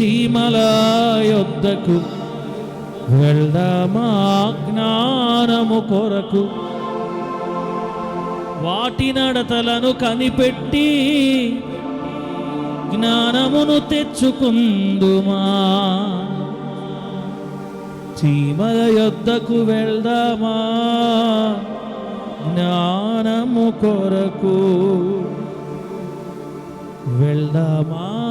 చీమల యొద్దకు వెళ్దామా జ్ఞానము కొరకు? వాటి నడతలను కనిపెట్టి జ్ఞానమును తెచ్చుకుందుమా? చీమల యొద్దకు వెళ్దామా జ్ఞానము కొరకు? వెళ్దామా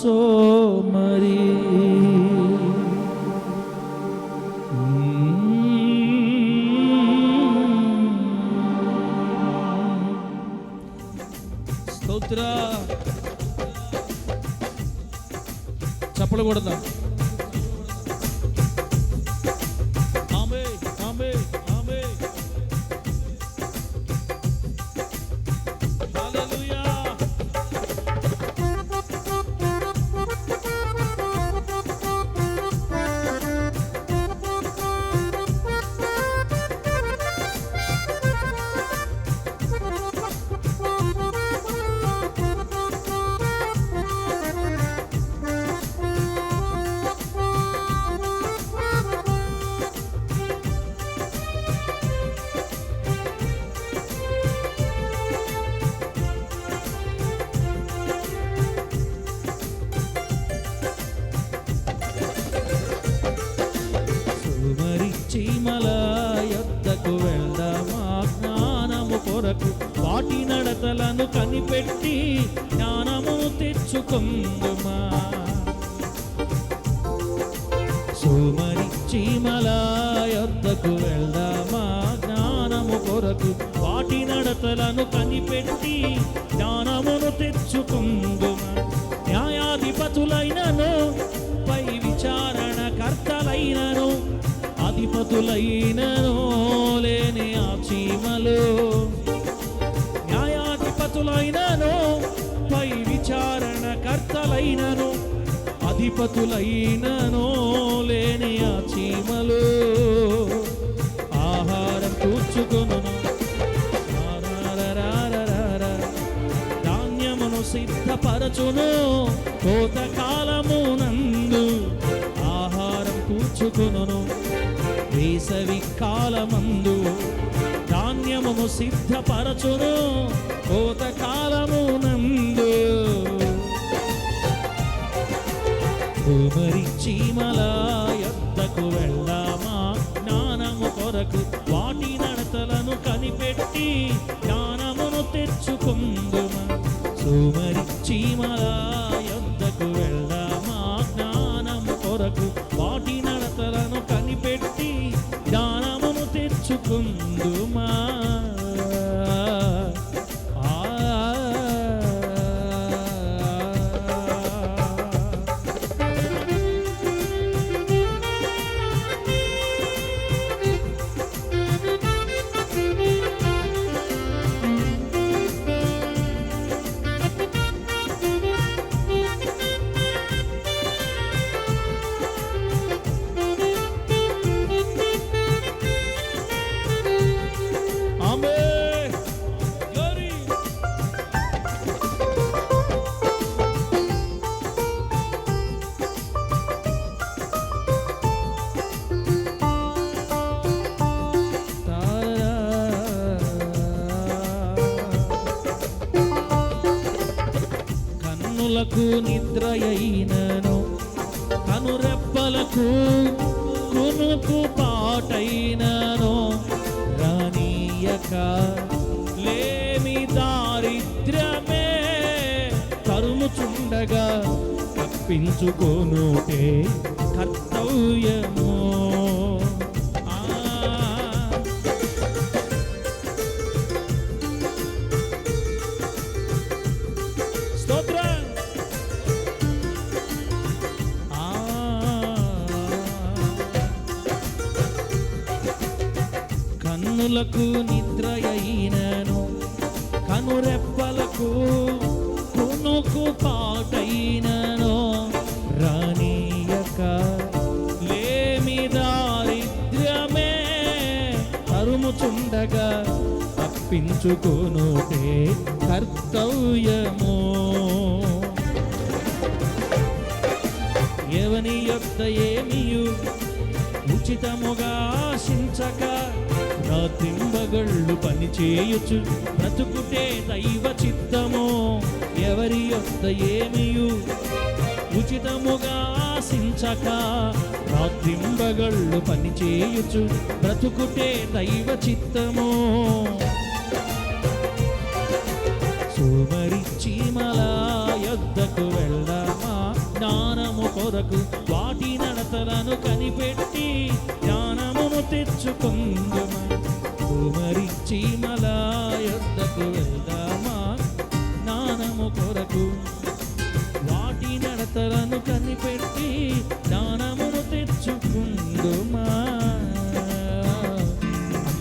సోమరి స్తోత్ర. చప్పలు కొడదాం. పెట్టి జ్ఞానము తెచ్చుకుందుమా? సోమరి చీమలాయొద్దకు వెళ్దామా? జ్ఞానము కొరకు వాటి నడతలను కనిపెట్టి అధిపతులైనను పై విచారణ కర్తలైనను అధిపతులైనను లేని ఆ చీమలు. ఆహారం కూర్చుకును ధాన్యమును సిద్ధపరచును. కోత కాలమునందు ఆహారం కూర్చుకును వేసవి కాలమందు ధాన్యమును సిద్ధపరచును. కోత నందు. కుమరి చీమల ఎద్దకు వెళ్ళామా? జ్ఞానము కొరకు వాటి నడతలను కనిపెట్టి జ్ఞానమును తెచ్చుకుందుమా? సుమరి చీమల యొద్దకు వెళ్ళ నిద్రయైనను. తను రెప్పలకు కునుకు పాటైనను. రానీయక లేమి దారిద్ర్యమే తరుముచుండగా తప్పించుకోనుటే కర్తవ్యమో. కనులకు నిద్ర అయినను కనురెప్పలకు కొనుకు పాటైనను. రానీయక లేమి దారిద్ర్యమే తరుముచుండగా తప్పించుకునుటే కర్తవ్యము. ఎవని యొక్క ఏమియు ఉచితముగా ఆశించక రాత్రింబగళ్ళు పని చేయుచు బ్రతుకుటే దైవ చిత్తమో ఎవరి యొక్క ఏమియు? ఉచితముగా ఆశించక రాత్రింబగళ్ళు పని చేయుచు బ్రతుకుటే దైవ చిత్తమో. సోమరి చీమల యొద్దకు వెళ్దామా జ్ఞానము కొరకు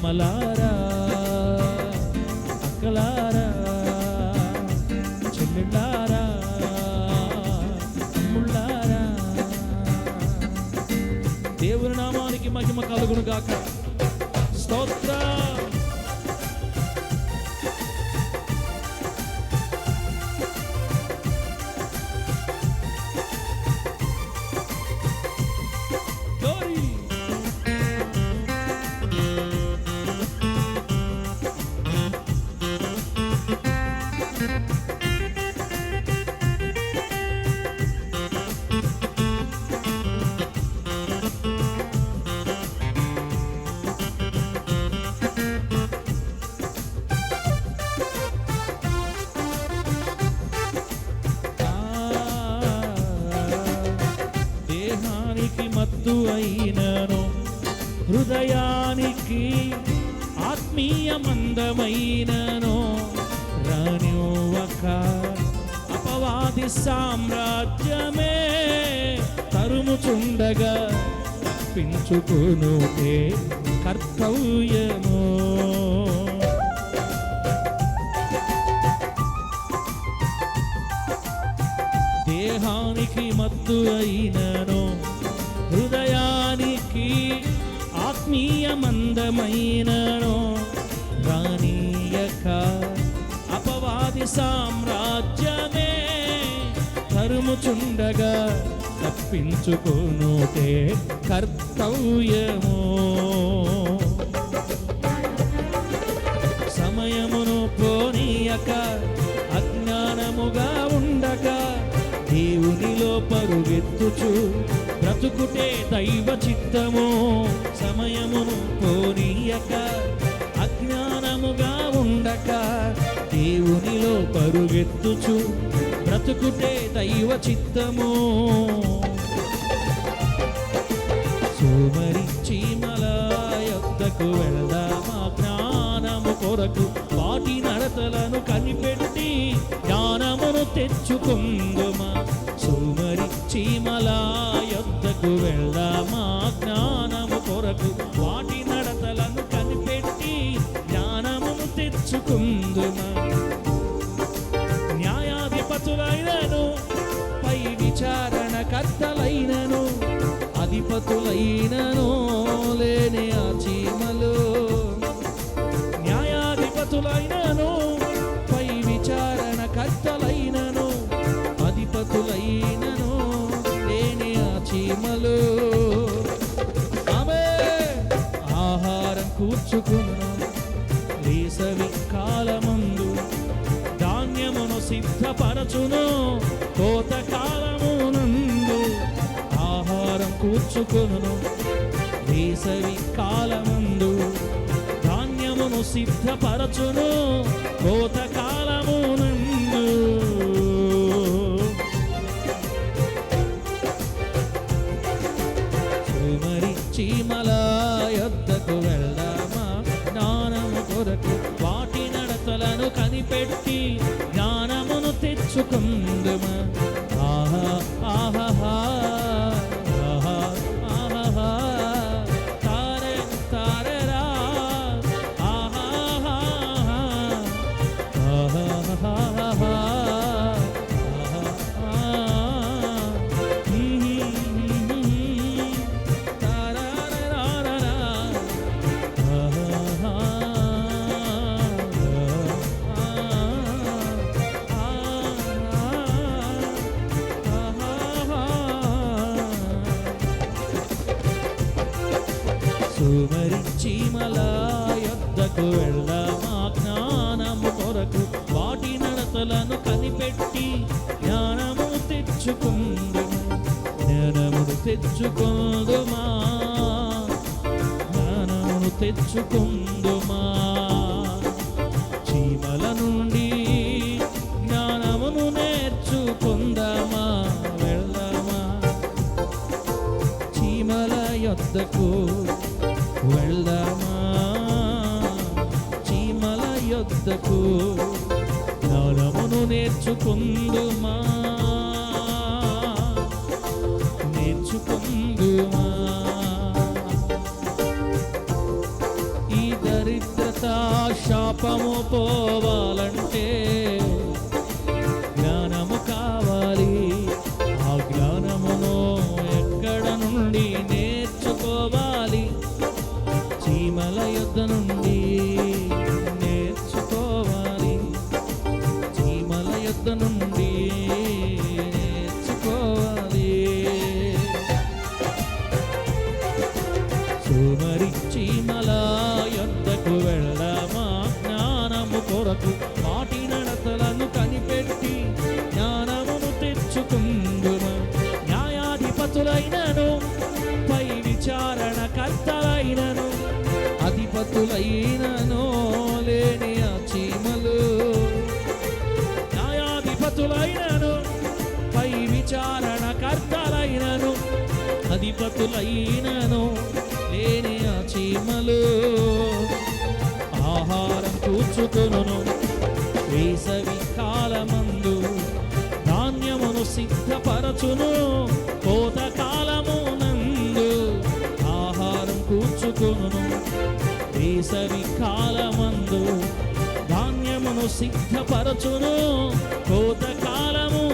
అమ్మలారా అక్కలారా చెల్లెళ్ళారా తమ్ముళ్ళారా దేవుని నామానికి మహిమ కలుగును గాక స్తోత్ర. మత్తు అయినను హృదయానికి ఆత్మీయ మందమైనను రానివ్వక అపవాది సామ్రాజ్యమే తరుముచుండగా తప్పించుకునుటే కర్తవ్యము. దేహానికి మత్తు అయినను హృదయానికి ఆత్మీయ మందమైనను రానీయక అపవాది సామ్రాజ్యమే తరుముచుండగా తప్పించుకునుటే కర్తవ్యమో. సమయమును పోనీయక అజ్ఞానముగా ఉండక దేవుని పరుగెత్తుచు బ్రతుకుటే దైవ చిత్తము సమయమును పోనీయక. అజ్ఞానముగా ఉండక దేవునిలో పరుగెత్తుచు. బ్రతుకుటే దైవ చిత్తము. సోమరి చీమల వెళదామా జ్ఞానము కొరకు. వాటి నడతలను కనిపెట్టి జ్ఞానమును తెచ్చుకుందుమా. సీమల చీమల యొద్దకు వెళ్దామా? జ్ఞానము కొరకు వాటి నడతలను కనిపెట్టి జ్ఞానము తెచ్చుకుందుమా? న్యాయాధిపతులైనను పై విచారణకర్తలైనను అధిపతులైనను లేని ఆ చీమలు. న్యాయాధిపతులైనను ఆహారం వేసవి కాలమందు ధాన్యమును సిద్ధపరచును. కోత కాలమునందు ఆహారం కూర్చుకును. వేసవి కాలమందు ధాన్యమును సిద్ధపరచును. కోత కాలమునందు నడతలను కనిపెట్టి జ్ఞానము తెచ్చుకుందు జ్ఞానమును తెచ్చుకుందుమా. జ్ఞానమును తెచ్చుకుందుమా. చీమల నుండి జ్ఞానమును నేర్చుకుందామా. వెళ్దామా చీమల యొద్దకు వెళ్దామా చీమల యొద్దకు నేర్చుకుందుమా? చీమల నుండి నేర్చుకోవాలి. సోమరి చీమల యొద్దకు వెళ్ళమా జ్ఞానము కొరకు వాటి నడతలను కనిపెట్టి జ్ఞానమును తెచ్చుకుందుమా న్యాయాధిపతులైనను పై విచారణ కర్తలైనను పైనను లేని ఆ చీమలు. ఆహారం కూర్చుకును వేసవి కాలమందు ధాన్యమును సిద్ధపరచును కోత కాలము నందు ఆహారం కూర్చుకును వేసవి కాలమందు ధాన్యమును సిద్ధపరచును కోత కాలము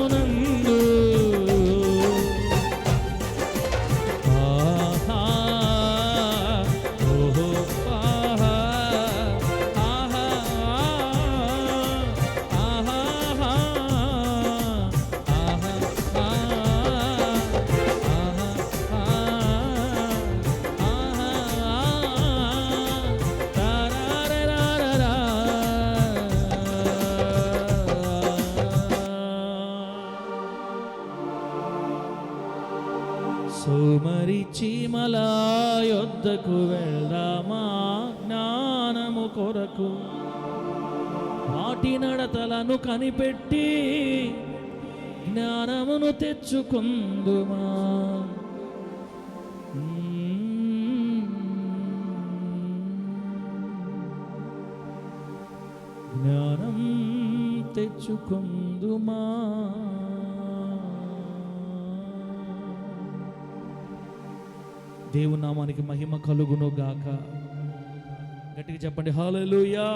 కొరకు వెళ్దామా? జ్ఞానము కొరకు. వాటి నడతలను కనిపెట్టి జ్ఞానమును తెచ్చుకుందుమా? జ్ఞానం తెచ్చుకుందుమా? దేవునామానికి మహిమ కలుగును గాక గట్టిగా చెప్పండి హాలూయా